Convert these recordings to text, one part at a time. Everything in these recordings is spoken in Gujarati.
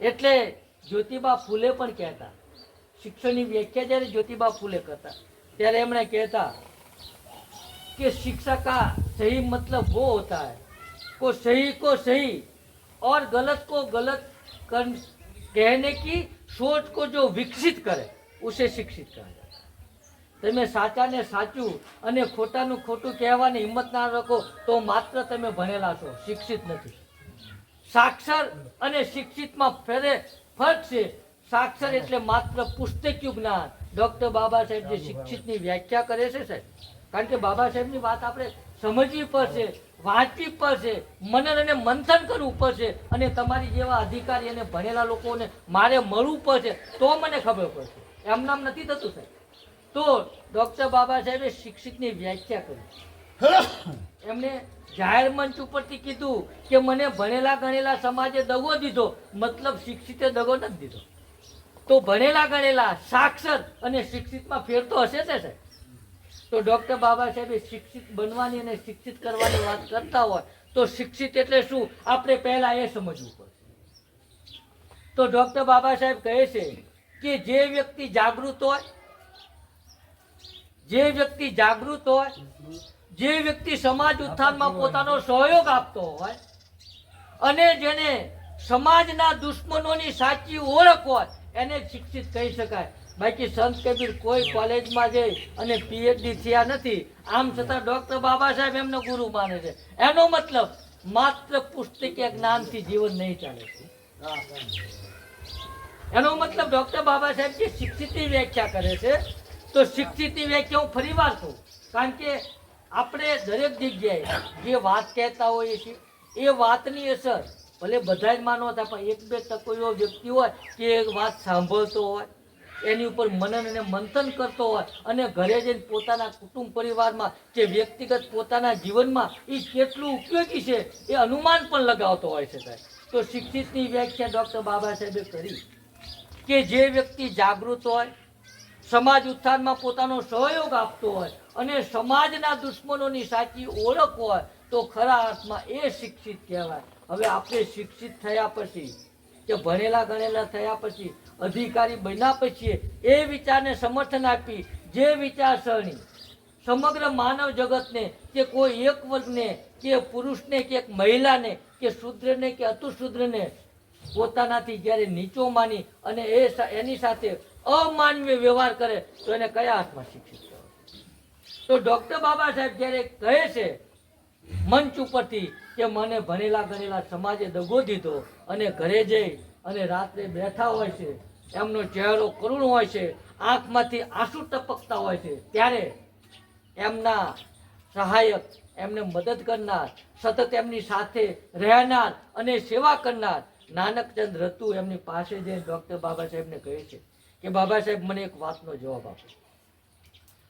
એટલે જ્યોતિબા ફૂલે પણ કહેતા શિક્ષણની વ્યાખ્યા જ્યારે જ્યોતિબા ફૂલે કરતા ત્યારે એમણે કહેતા कि शिक्षा का सही मतलब वो होता है को सही को सही और गलत को गलत कर कहने की सोच को जो विकसित करे उसे शिक्षित कहा जाता है તમે સાચાને સાચું અને ખોટાનું ખોટું કહેવાની હિંમત ના રાખો તો માત્ર તમે ભણેલા છો શિક્ષિત નથી સાક્ષર અને શિક્ષિતમાં ફેરે છે. સાક્ષર એટલે માત્ર પુસ્તક્યુ જ્ઞાન. ડોક્ટર બાબા સાહેબ જે શિક્ષિતની વ્યાખ્યા કરે છે સાહેબ કારણ કે બાબા સાહેબની વાત આપણે સમજવી પડશે વાંચવી પડશે મનન અને મંથન કરવું પડશે અને તમારી જેવા અધિકારી અને ભણેલા લોકોને મારે મળવું પડશે તો મને ખબર પડશે. એમ નામ નથી થતું સાહેબ. તો ડોક્ટર બાબા સાહેબે શિક્ષિતની વ્યાખ્યા કરી. એમણે જાહેર મંચ ઉપરથી કીધું કે મને ભણેલા ગણેલા સમાજે દગો દીધો. મતલબ શિક્ષિતે દગો નથી દીધો. તો ભણેલા ગણેલા, સાક્ષર અને શિક્ષિતમાં ફેર તો હશે તે સાહેબ તો ડૉક્ટર બાબા સાહેબે શિક્ષિત બનવાની અને શિક્ષિત કરવાની વાત કરતા હોય તો શિક્ષિત એટલે શું? આપણે પહેલાં એ સમજવું પડશે. તો ડૉક્ટર બાબા સાહેબ કહે છે કે જે વ્યક્તિ જાગૃત હોય, જે વ્યક્તિ જાગૃત હોય જે વ્યક્તિ સમાજ ઉત્થાનમાં પોતાનો સહયોગ આપતો હોય અને જેને સમાજના દુશ્મનોની સાચી ઓળખ હોય એને શિક્ષિત કહી શકાય. બાકી સંત કબીર કોઈ કોલેજમાં જઈ અને પીએચડી થયા નથી. આમ છતાં ડોક્ટર બાબા સાહેબ એમને ગુરુ માને છે. એનો મતલબ માત્ર પુસ્તકીય જ્ઞાનથી જીવન નહીં ચાલે એનો મતલબ ડોક્ટર બાબા સાહેબ જે શિક્ષિતની વ્યાખ્યા કરે છે તો શિક્ષિતની વ્યાખ્યા હું ફરી વાર કહું. કારણ કે આપણે દરેક જગ્યાએ જે વાત કહેતા હોઈએ છીએ, એ વાતની અસર, ભલે બધા જ માનો હતા પણ એક બે તકો એવો વ્યક્તિ હોય કે એ વાત સાંભળતો હોય, એની ઉપર મનન અને મંથન કરતો હોય, અને ઘરે જઈને પોતાના કુટુંબ પરિવારમાં કે વ્યક્તિગત પોતાના જીવનમાં એ કેટલું ઉપયોગી છે, એ અનુમાન પણ લગાવતો હોય છે સાહેબ. તો શિક્ષિતની વ્યાખ્યા ડૉક્ટર બાબા સાહેબે કરી કે જે વ્યક્તિ જાગૃત હોય, સમાજ ઉત્થાનમાં પોતાનો સહયોગ આપતો હોય અને સમાજના દુશ્મનોની સાચી ઓળખ હોય તો ખરા અર્થમાં એ શિક્ષિત કહેવાય. હવે આપણે શિક્ષિત થયા પછી કે ભણેલા ગણેલા થયા પછી, અધિકારી બન્યા પછી એ વિચારને સમર્થન આપી, જે વિચારસરણી સમગ્ર માનવ જગતને કે કોઈ એક વર્ગને કે પુરુષને કે એક મહિલાને કે શુદ્રને કે અતુશુદ્રને પોતાનાથી જ્યારે નીચો માની અને એ એની સાથે અમાનવીય વ્યવહાર કરે તો એને કયા હાથમાં શિક્ષિત કહેવાય? તો ડોક્ટર બાબા સાહેબ જ્યારે કહે છે, મંચ ઉપરથી કે મને ભણેલા ગણેલા સમાજે દગો દીધો અને ઘરે જઈ અને રાત્રે બેઠા હોય છે, એમનો ચહેરો કરુણ હોય છે, આંખમાંથી આંસુ ટપકતા હોય છે, ત્યારે એમના સહાયક એમને મદદ કરનાર, સતત એમની સાથે રહેનાર અને સેવા કરનાર નાનકચંદ રતુ એમની પાસે જઈને ડૉક્ટર બાબા સાહેબને કહે છે કે, બાબા સાહેબ, મને એક વાતનો જવાબ આપો.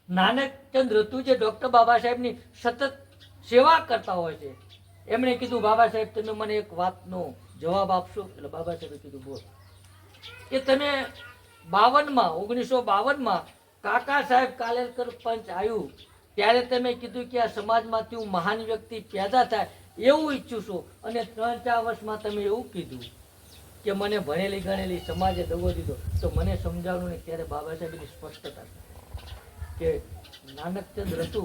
નાનકચંદ રતુ જે ડૉક્ટર બાબા સાહેબની સતત સેવા કરતા હોય છે, એમણે કીધું, બાબા સાહેબ, તમે મને એક વાતનો જવાબ આપશો? એટલે બાબા સાહેબે કીધું, બોલ. કે તમે બાવનમાં, ઓગણીસો બાવનમાં કાકા સાહેબ કાલેલકર પંચ આવ્યું, ત્યારે તમે કીધું કે આ સમાજમાંથી હું મહાન વ્યક્તિ પેદા થાય એવું ઈચ્છું છું. અને ત્રણ ચાર વર્ષમાં તમે એવું કીધું કે મને ભણેલી ગણેલી સમાજે દગો દીધો. તો મને સમજાવવાનું નહીં ત્યારે બાબા સાહેબની સ્પષ્ટતા કે નાનકચંદ રતુ.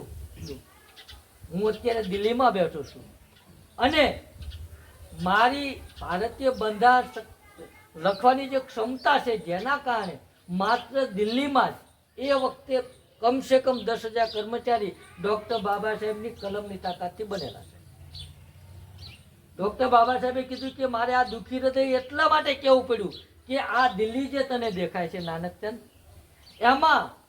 હું અત્યારે દિલ્હીમાં બેઠો છું. અને મારી ભારતીય બંધારણ લખવાની જે ક્ષમતા છે જેના કારણે માત્ર દિલ્હીમાં જ એ વખતે કમસે કમ દસ હજાર કર્મચારી ડૉક્ટર બાબા સાહેબની કલમની તાકાતથી બનેલા છે. ડૉક્ટર બાબા સાહેબે કીધું કે મારે આ દુઃખી હૃદય એટલા માટે કહેવું પડ્યું કે આ દિલ્હી જે તને દેખાય છે, નાનકચંદ, એમાં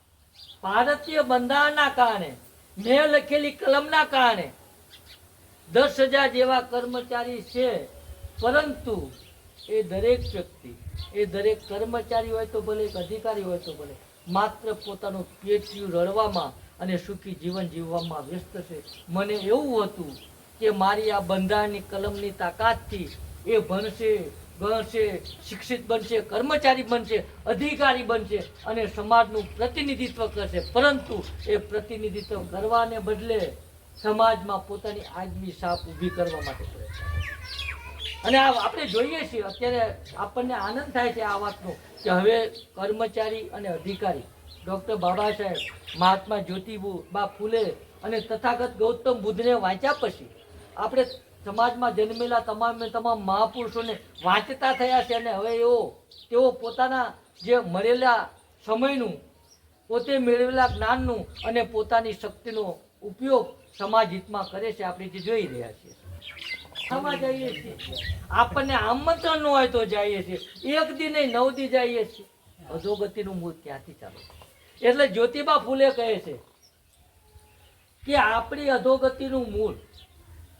ભારતીય બંધારણના કારણે, મેં લખેલી કલમના કારણે. દસ હજાર જેવા કર્મચારી છે, પરંતુ એ દરેક વ્યક્તિ, એ દરેક કર્મચારી હોય તો ભલે, એક અધિકારી હોય તો ભલે, માત્ર પોતાનું પેટીયું રડવામાં અને સુખી જીવન જીવવામાં વ્યસ્ત છે. મને એવું હતું કે મારી આ બંધારણની કલમની તાકાતથી એ ભણશે ગણશે શિક્ષિત બનશે, કર્મચારી બનશે, અધિકારી બનશે અને સમાજનું પ્રતિનિધિત્વ કરશે પરંતુ એ પ્રતિનિધિત્વ કરવાને બદલે સમાજમાં પોતાની આગવી સાપ ઊભી કરવા માટે. અને આપણે જોઈએ છીએ, અત્યારે આપણને આનંદ થાય છે આ વાતનો કે હવે કર્મચારી અને અધિકારી, ડૉક્ટર બાબા સાહેબ, મહાત્મા જ્યોતિબુ બા ફૂલે અને તથાગત ગૌતમ બુદ્ધને વાંચ્યા પછી આપણે સમાજમાં જન્મેલા તમામે તમામ મહાપુરુષોને વાંચતા થયા છે અને હવે એઓ, તેઓ પોતાના જે મળેલા સમયનું, પોતે મેળવેલા જ્ઞાનનું અને પોતાની શક્તિનો ઉપયોગ સમાજ હિતમાં કરે છે, આપણે જે જોઈ રહ્યા છીએ. સમાજ જઈએ છીએ. આપણને આમંત્રણ ન હોય તો જઈએ છીએ. એક દી નહીં નવ દી જઈએ છીએ. અધોગતિનું મૂળ ત્યાંથી ચાલે? એટલે જ્યોતિબા ફૂલે કહે છે કે આપણી અધોગતિનું મૂળ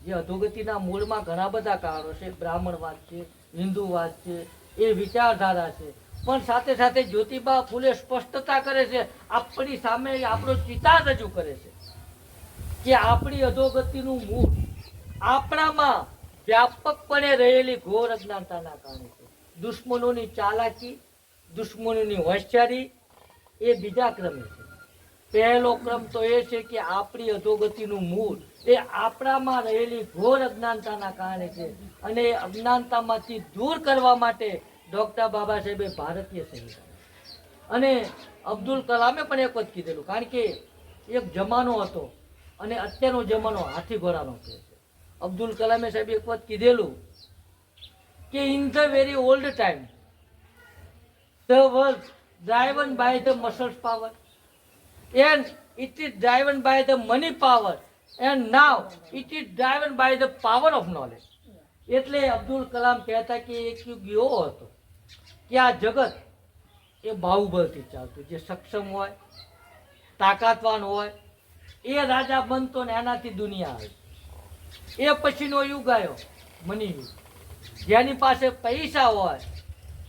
જે અધોગતિના મૂળમાં ઘણા બધા કારણો છે. બ્રાહ્મણવાદ છે, હિન્દુવાદ છે, એ વિચારધારા છે. પણ સાથે સાથે જ્યોતિબા ફૂલે સ્પષ્ટતા કરે છે, આપણી સામે આપણો ચિતા રજૂ કરે છે કે આપણી અધોગતિનું મૂળ આપણામાં વ્યાપકપણે રહેલી ઘોર અજ્ઞાનતાના કારણે છે. દુશ્મનોની ચાલાકી, દુશ્મનોની હોશિયારી, એ બીજા ક્રમે છે. પહેલો ક્રમ તો એ છે કે આપણી અધોગતિનું મૂળ એ આપણામાં રહેલી ઘોર અજ્ઞાનતાના કારણે છે. અને એ અજ્ઞાનતામાંથી દૂર કરવા માટે ડૉક્ટર બાબા સાહેબે ભારતીય સંવિધાન અને અબ્દુલ કલામે પણ એક જ કીધેલું, કારણ કે એક જમાનો હતો અને અત્યારનો જમાનો હાથી ઘોડાનો છે. અબ્દુલ કલામે સાહેબ એક વખત કીધેલું કે in the very old time the world driven by the muscles power and it is driven by the money power and now it is driven by the power of knowledge એટલે અબ્દુલ કલામ કહેતા કે એક યુગ એવો હતો કે આ જગત એ બાહુબલથી ચાલતું. જે સક્ષમ હોય, તાકાતવાન હોય, એ રાજા બનતો ને એનાથી દુનિયા આવી. એ પછીનો યુગ આવ્યો, મની યુગ. જેની પાસે પૈસા હોય,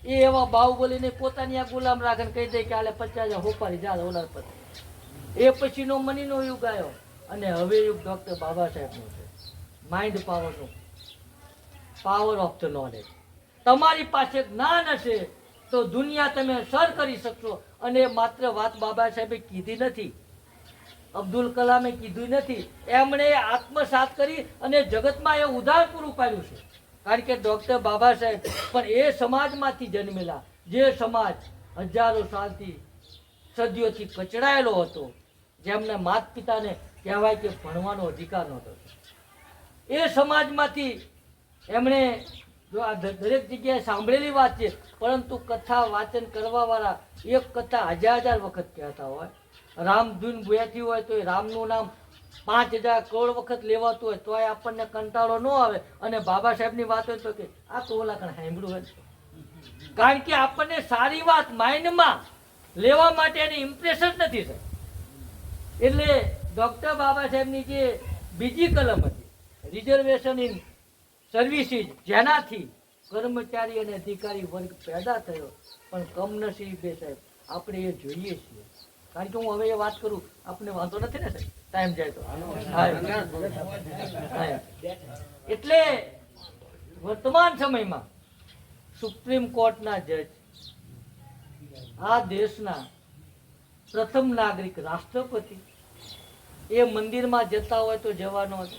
એ એવા બાહુબલીને પોતાની આ ગુલામ રાખીને કહી દે કે આલે પચાસ હોપારી જા ઓલા પર એ પછીનો મનીનો યુગ આવ્યો. અને હવે યુગ ડૉક્ટર બાબા સાહેબનો છે. માઇન્ડ પાવરનો પાવર ઓફ ધ નોલેજ તમારી પાસે જ્ઞાન હશે તો દુનિયા તમે સર કરી શકશો. અને માત્ર વાત બાબા સાહેબે કીધી નથી. અબ્દુલ કલામે કીધું નથી. એમણે આત્મસાત કરી અને જગતમાં એ ઉદાહરણ પૂરું પાડ્યું છે. કારણ કે ડૉક્ટર બાબા સાહેબ પણ એ સમાજમાંથી જન્મેલા. જે સમાજ હજારો સાલથી સદીઓથી કચડાયેલો હતો. જેમને માત પિતાને કહેવાય કે ભણવાનો અધિકાર નહોતો. એ સમાજમાંથી એમણે જો આ દરેક જગ્યાએ સાંભળેલી વાત છે, પરંતુ કથા વાંચન કરવાવાળા એક કથા હજાર હજાર વખત કહેતા હોય. રામધૂન ભૂયાથી હોય તો એ રામનું નામ પાંચ હજાર કરોડ વખત લેવાતું હોય, તોય આપણને કંટાળો ન આવે. અને બાબા સાહેબની વાત હોય તો કે આ તો ઓલા કણ સાંભળ્યું હોય કારણ કે આપણને સારી વાત માઇન્ડમાં લેવા માટે એની ઇમ્પ્રેશન નથી સર એટલે ડૉક્ટર બાબા સાહેબની જે બીજી કલમ હતી રિઝર્વેશન ઇન સર્વિસીસ જેનાથી કર્મચારી અને અધિકારી વર્ગ પેદા થયો પણ કમનસીબે સાહેબ આપણે એ જોઈએ છીએ. કારણ કે હું હવે એ વાત કરું આપણે વાંધો નથી ને સાહેબ? ટાઈમ જાય તો. એટલે વર્તમાન સમયમાં સુપ્રીમ કોર્ટના જજ આ દેશના પ્રથમ નાગરિક રાષ્ટ્રપતિ એ મંદિરમાં જતા હોય તો જવાનો હતો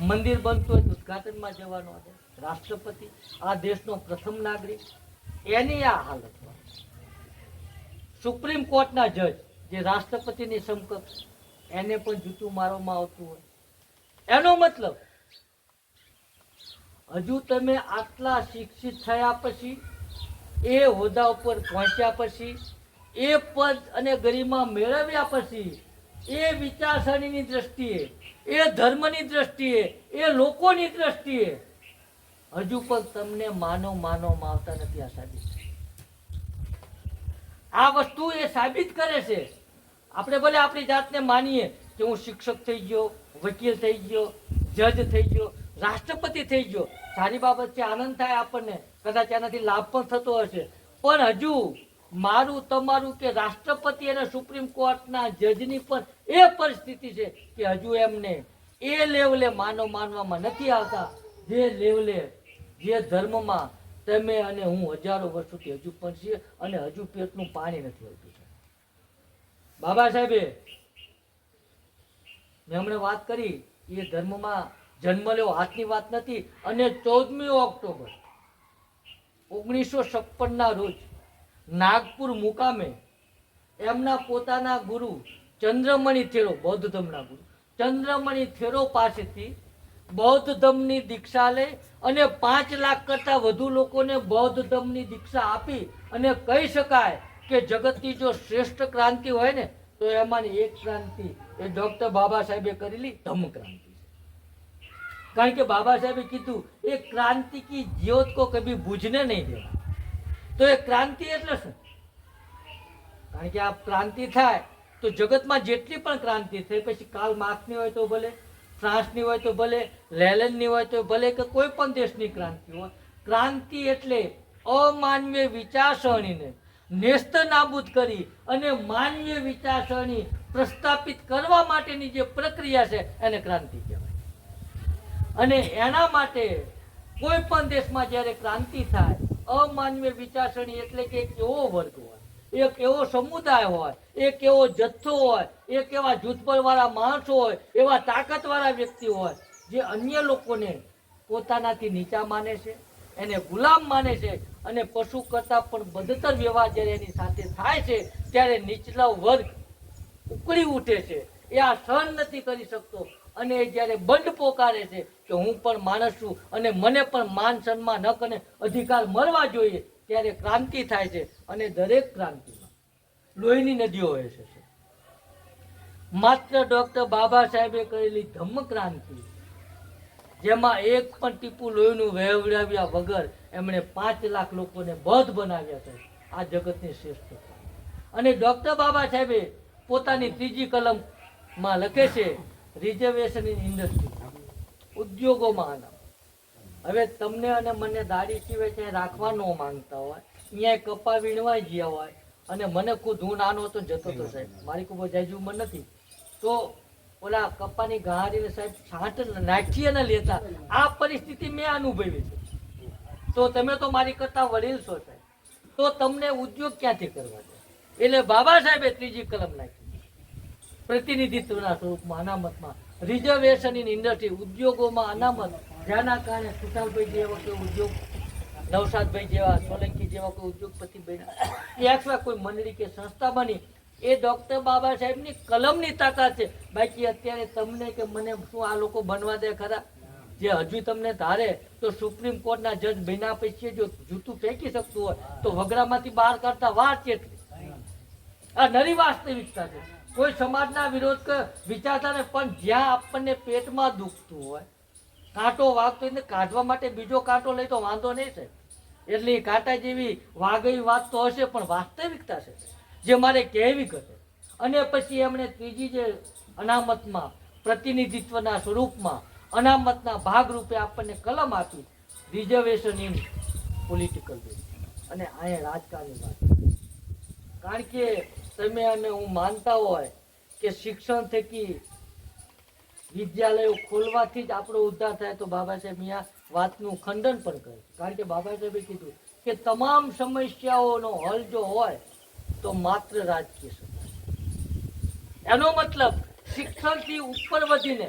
મંદિર બનતું હોય તો ઉદઘાટનમાં જવાનો હતો રાષ્ટ્રપતિ, આ દેશનો પ્રથમ નાગરિક. એની આ હાલતમાં સુપ્રીમ કોર્ટના જજ જે રાષ્ટ્રપતિની સમકક્ષ એને પણ જૂતું મારવામાં આવતું હોય. એનો મતલબ, હજુ તમે આટલા શિક્ષિત થયા પછી, એ હોદ્દા ઉપર પહોંચ્યા પછી, એ પદ અને ગરિમા મેળવ્યા પછી એ વિચારસરણીની દ્રષ્ટિએ, એ ધર્મની દ્રષ્ટિએ, એ લોકોની દ્રષ્ટિએ હજુ પણ તમને માનવ માનવમાં આવતા નથી આ સાબિત. આ વસ્તુ એ સાબિત કરે છે. આપણે ભલે આપણી જાતને માનીએ કે હું શિક્ષક થઈ ગયો, વકીલ થઈ ગયો, જજ થઈ ગયો, રાષ્ટ્રપતિ થઈ ગયો. સારી બાબત છે, આનંદ થાય આપણને. કદાચ એનાથી લાભ પણ થતો હશે. પણ હજુ મારું, તમારું કે રાષ્ટ્રપતિ અને સુપ્રીમ કોર્ટના જજની પણ એ પરિસ્થિતિ છે કે હજુ એમને એ લેવલે માનવ માનવામાં નથી આવતા. જે લેવલે, જે ધર્મમાં તમે અને હું હજારો વર્ષોથી હજુ પણ છીએ અને હજુ પેટનું પાણી નથી આવતું બાબા સાહેબે, મેં હમણાં વાત કરી, એ ધર્મમાં જન્મ લેવો હાથની વાત નથી. અને ચૌદમી ઓક્ટોબર, ઓગણીસો છપ્પનના રોજ નાગપુર મુકામે એમના પોતાના ગુરુ ચંદ્રમણી થેરો બૌદ્ધ ધર્મના ગુરુ. ચંદ્રમણી થેરો પાસેથી બૌદ્ધ ધર્મની દીક્ષા લઈ અને પાંચ લાખ કરતાં વધુ લોકોને બૌદ્ધ ધર્મની દીક્ષા આપી અને કહી શકાય કે જગતની જો શ્રેષ્ઠ ક્રાંતિ હોય ને, તો એમાંની એક ક્રાંતિ એ ડૉક્ટર બાબા સાહેબે કરેલી ધમ ક્રાંતિ કારણ કે બાબા સાહેબે કીધું, એ ક્રાંતિ કી જ્યોત કો કભી બુझने નહીં દેવા. તો એ ક્રાંતિ એટલે શું? કારણ કે આ ક્રાંતિ થાય તો જગતમાં જેટલી પણ ક્રાંતિ થઈ પછી કાલ માર્ક્સની હોય તો ભલે, ફ્રાન્સની હોય તો ભલે લેલેન્ડની હોય તો ભલે કે કોઈ પણ દેશની ક્રાંતિ હોય, ક્રાંતિ એટલે અમાનવીય વિચારસરણીને નેસ્ત નાબૂદ કરી અને માનવીય વિચારસરણી પ્રસ્થાપિત કરવા માટેની જે પ્રક્રિયા છે એને ક્રાંતિ કહેવાય. અને એના માટે કોઈ પણ દેશમાં જ્યારે ક્રાંતિ થાય અમાનવીય વિચારસરણી એટલે કે એક એવો વર્ગ હોય, એક એવો સમુદાય હોય, એક એવો જથ્થો હોય, એક એવા જૂથબળવાળા માણસો હોય, એવા તાકાતવાળા વ્યક્તિ હોય, જે અન્ય લોકોને પોતાનાથી નીચા માને છે, એને ગુલામ માને છે અને પશુ કરતાં પણ બદતર વ્યવહાર જ્યારે એની સાથે થાય છે, ત્યારે નીચલો વર્ગ ઉકળી ઉઠે છે. એ આ સહન નથી કરી શકતો. અને એ જ્યારે બંધ પોકારે છે કે હું પણ માણસ છું અને મને પણ માન સન્માન, હક અને અધિકાર મળવા જોઈએ ત્યારે ક્રાંતિ થાય છે અને દરેક ક્રાંતિમાં. લોહીની નદીઓ વહેશે છે માત્ર ડોક્ટર બાબા સાહેબે કરેલી ધમ્મ ક્રાંતિ, જેમાં એક પણ ટીપુ લોહીનું વહેવડાવ્યા વગર એમણે પાંચ લાખ લોકોને બધ બનાવ્યા છે. આ જગતની શ્રેષ્ઠતા. અને ડોક્ટર બાબા સાહેબે પોતાની ત્રીજી કલમમાં લખે છે રિઝર્વેશન ઇન ઇન્ડસ્ટ્રી. ઉદ્યોગોમાં હવે તમને અને મને દાઢી સિવાય ત્યાં રાખવા ન માંગતા હોય અહીંયા કપા વીણવાઈ ગયા હોય, અને મને ખુદ હું નાનો હતો જતો હતો સાહેબ, મારી ખૂબ જાજુ ઉંમર નથી. તો ઓલા કપાની ગહારીને સાહેબ છાંટ નાખી અને લેતા. આ પરિસ્થિતિ મેં અનુભવી છે. તો તમે તો મારી કરતા વડીલ છો સાહેબ. તો તમને ઉદ્યોગ ક્યાંથી કરવા છે? એટલે બાબા સાહેબે ત્રીજી કલમ નાખી. પ્રતિનિધિત્વના સ્વરૂપમાં, અનામતમાં. રિઝર્વેશન ઇન ઇન્ડસ્ટ્રી ઉદ્યોગોમાં અનામત. જેના કારણે સુશાલભાઈ જેવા કે ઉદ્યોગ, નવસાદભાઈ જેવા, સોલંકી જેવા કોઈ ઉદ્યોગપતિ બન્યા. કોઈ મંડળી કે સંસ્થા બની. એ ડૉક્ટર બાબા સાહેબની કલમની તાકાત છે. બાકી અત્યારે તમને કે મને શું આ લોકો બનવા દે ખરા? જે હજુ તમને ધારે તો સુપ્રીમ કોર્ટના જજ બિના પૈસે જો જૂતું ફેંકી શકતું હોય, તો વગડામાંથી બહાર કાઢતા વાર છે આ નરી વાસ્તવિકતા છે. કોઈ સમાજના વિરોધ કે વિચારતા ને પણ જ્યાં આપણને પેટમાં દુખતું હોય, કાંટો વાગતો એને કાઢવા માટે બીજો કાંટો લઈ તો વાંધો નહીં છે એટલે કાંટા જેવી વાગઈ વાત તો હશે, પણ વાસ્તવિકતા છે જે મારે કહેવી ઘટે. અને પછી એમણે ત્રીજી જે અનામતમાં, પ્રતિનિધિત્વના સ્વરૂપમાં, અનામતના ભાગરૂપે આપણને કલમ આપી, રિઝર્વેશન ઇન પોલિટિકલ અને અહીંયા રાજકારણી વાત. કારણ કે તમે અને હું માનતા હોય કે શિક્ષણ થકી વિદ્યાલયો ખોલવાથી જ આપણો ઉદ્ધાર થાય તો બાબા સાહેબ અહીંયા વાતનું ખંડન પણ કરે. કારણ કે બાબા સાહેબે કીધું કે તમામ સમસ્યાઓનો હલ જો હોય તો માત્ર રાજકીય સત્તા એનો મતલબ શિક્ષણથી ઉપર વધીને,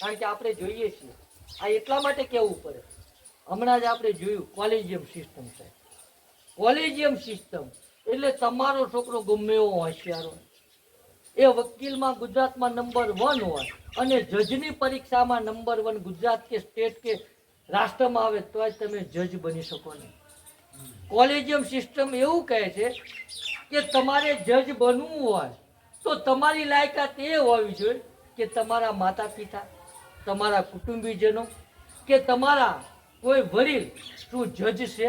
કારણ કે આપણે જોઈએ છીએ, આ એટલા માટે કહેવું પડે. હમણાં જ આપણે જોયું કોલેજિયમ સિસ્ટમ છે કોલેજિયમ સિસ્ટમ એટલે તમારો છોકરો ગમે એવો હોશિયાર હોય. એ વકીલમાં ગુજરાતમાં નંબર વન હોય અને જજની પરીક્ષામાં નંબર વન ગુજરાત કે સ્ટેટ કે રાષ્ટ્રમાં આવે તો જ તમે જજ બની શકો નહીં. કોલેજિયમ સિસ્ટમ એવું કહે છે કે તમારે જજ બનવું હોય તો તમારી લાયકાત એ હોવી જોઈએ કે તમારા માતા પિતા તમારા કુટુંબીજનો કે તમારા કોઈ વડીલ શું જજ છે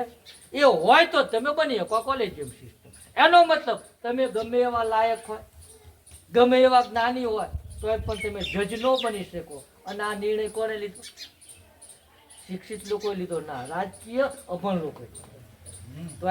એ હોય તો તમે બની શકો કોલેજિયમ સિસ્ટમ. એનો મતલબ, તમે ગમે એવા લાયક હોય, ગમે એવા જ્ઞાની હોય તો પણ તમે જજ ન બની શકો. અને આ નિર્ણય કોને લીધો? શિક્ષિત લોકોએ લીધો, ના, રાજકીય અભણ લોકોએ. તો